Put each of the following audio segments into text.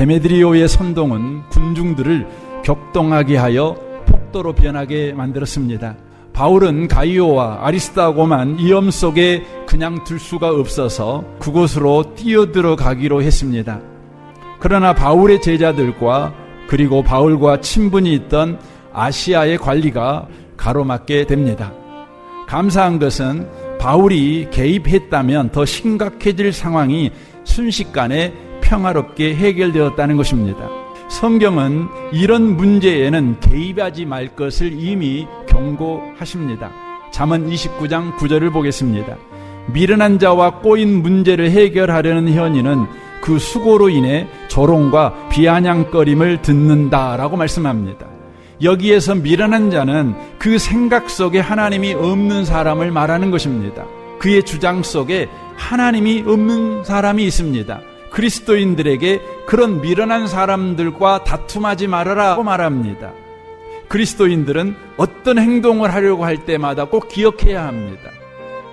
데메드리오의 선동은 군중들을 격동하게 하여 폭도로 변하게 만들었습니다. 바울은 가이오와 아리스타고만 위험 속에 그냥 둘 수가 없어서 그곳으로 뛰어들어 가기로 했습니다. 그러나 바울의 제자들과 그리고 바울과 친분이 있던 아시아의 관리가 가로막게 됩니다. 감사한 것은 바울이 개입했다면 더 심각해질 상황이 순식간에 평화롭게 해결되었다는 것입니다. 성경은 이런 문제에는 개입하지 말 것을 이미 경고하십니다. 잠언 29장 9절을 보겠습니다. 미련한 자와 꼬인 문제를 해결하려는 현인은 그 수고로 인해 조롱과 비아냥거림을 듣는다라고 말씀합니다. 여기에서 미련한 자는 그 생각 속에 하나님이 없는 사람을 말하는 것입니다. 그의 주장 속에 하나님이 없는 사람이 있습니다. 그리스도인들에게 그런 미련한 사람들과 다툼하지 말아라고 말합니다. 그리스도인들은 어떤 행동을 하려고 할 때마다 꼭 기억해야 합니다.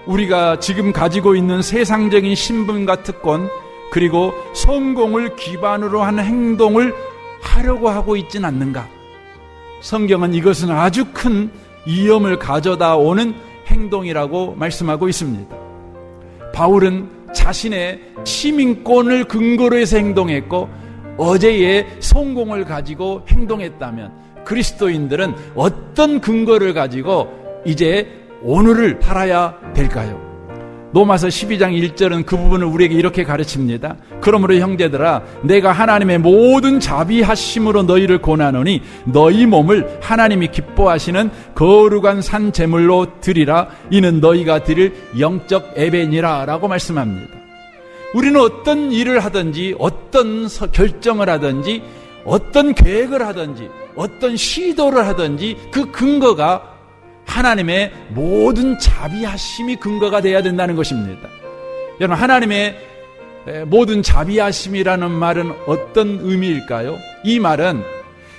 우리가 지금 가지고 있는 세상적인 신분과 특권, 그리고 성공을 기반으로 하는 행동을 하려고 하고 있진 않는가? 성경은 이것은 아주 큰 위험을 가져다 오는 행동이라고 말씀하고 있습니다. 바울은 자신의 시민권을 근거로 해서 행동했고 어제의 성공을 가지고 행동했다면 그리스도인들은 어떤 근거를 가지고 이제 오늘을 살아야 될까요? 로마서 12장 1절은 그 부분을 우리에게 이렇게 가르칩니다. 그러므로 형제들아 내가 하나님의 모든 자비하심으로 너희를 고나노니 너희 몸을 하나님이 기뻐하시는 거룩한 산 제물로 드리라 이는 너희가 드릴 영적 에벤이라라고 말씀합니다. 우리는 어떤 일을 하든지 어떤 결정을 하든지 어떤 계획을 하든지 어떤 시도를 하든지 그 근거가 하나님의 모든 자비하심이 근거가 되어야 된다는 것입니다. 여러분, 하나님의 모든 자비하심이라는 말은 어떤 의미일까요? 이 말은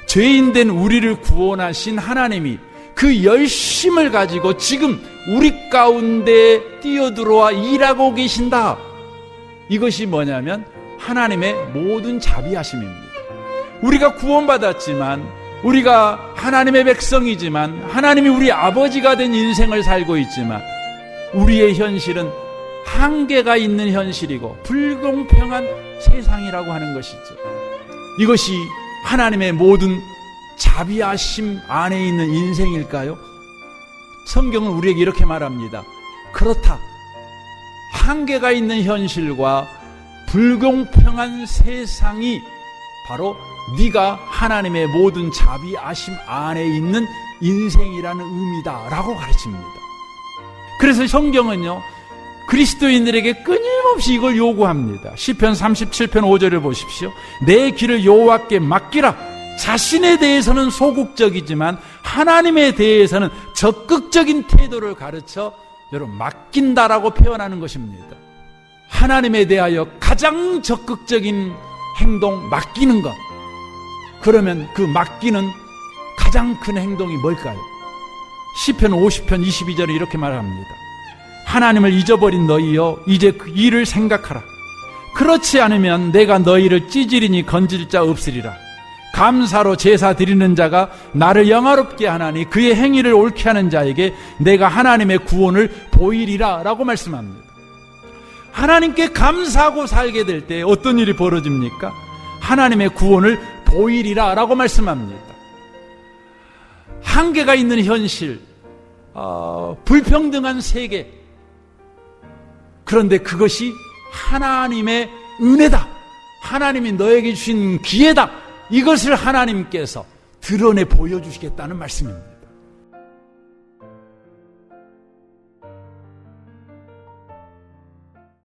죄인된 우리를 구원하신 하나님이 그 열심을 가지고 지금 우리 가운데 뛰어들어와 일하고 계신다. 이것이 뭐냐면 하나님의 모든 자비하심입니다. 우리가 구원받았지만 우리가 하나님의 백성이지만 하나님이 우리 아버지가 된 인생을 살고 있지만 우리의 현실은 한계가 있는 현실이고 불공평한 세상이라고 하는 것이죠. 이것이 하나님의 모든 자비하심 안에 있는 인생일까요? 성경은 우리에게 이렇게 말합니다. 그렇다. 한계가 있는 현실과 불공평한 세상이 바로 네가 하나님의 모든 자비아심 안에 있는 인생이라는 의미다라고 가르칩니다. 그래서 성경은요. 그리스도인들에게 끊임없이 이걸 요구합니다. 시편 37편 5절을 보십시오. 내 길을 여호와께 맡기라. 자신에 대해서는 소극적이지만 하나님에 대해서는 적극적인 태도를 가르쳐 여러분 맡긴다라고 표현하는 것입니다. 하나님에 대하여 가장 적극적인 행동 맡기는 것. 그러면 그 맡기는 가장 큰 행동이 뭘까요? 시편 50편 22절에 이렇게 말합니다. 하나님을 잊어버린 너희여 이제 그 일을 생각하라. 그렇지 않으면 내가 너희를 찌질이니 건질 자 없으리라. 감사로 제사 드리는 자가 나를 영화롭게 하나니 그의 행위를 옳게 하는 자에게 내가 하나님의 구원을 보이리라 라고 말씀합니다. 하나님께 감사하고 살게 될 때 어떤 일이 벌어집니까? 하나님의 구원을 보이리라 라고 말씀합니다. 한계가 있는 현실, 어, 불평등한 세계. 그런데 그것이 하나님의 은혜다. 하나님이 너에게 주신 기회다. 이것을 하나님께서 드러내 보여주시겠다는 말씀입니다.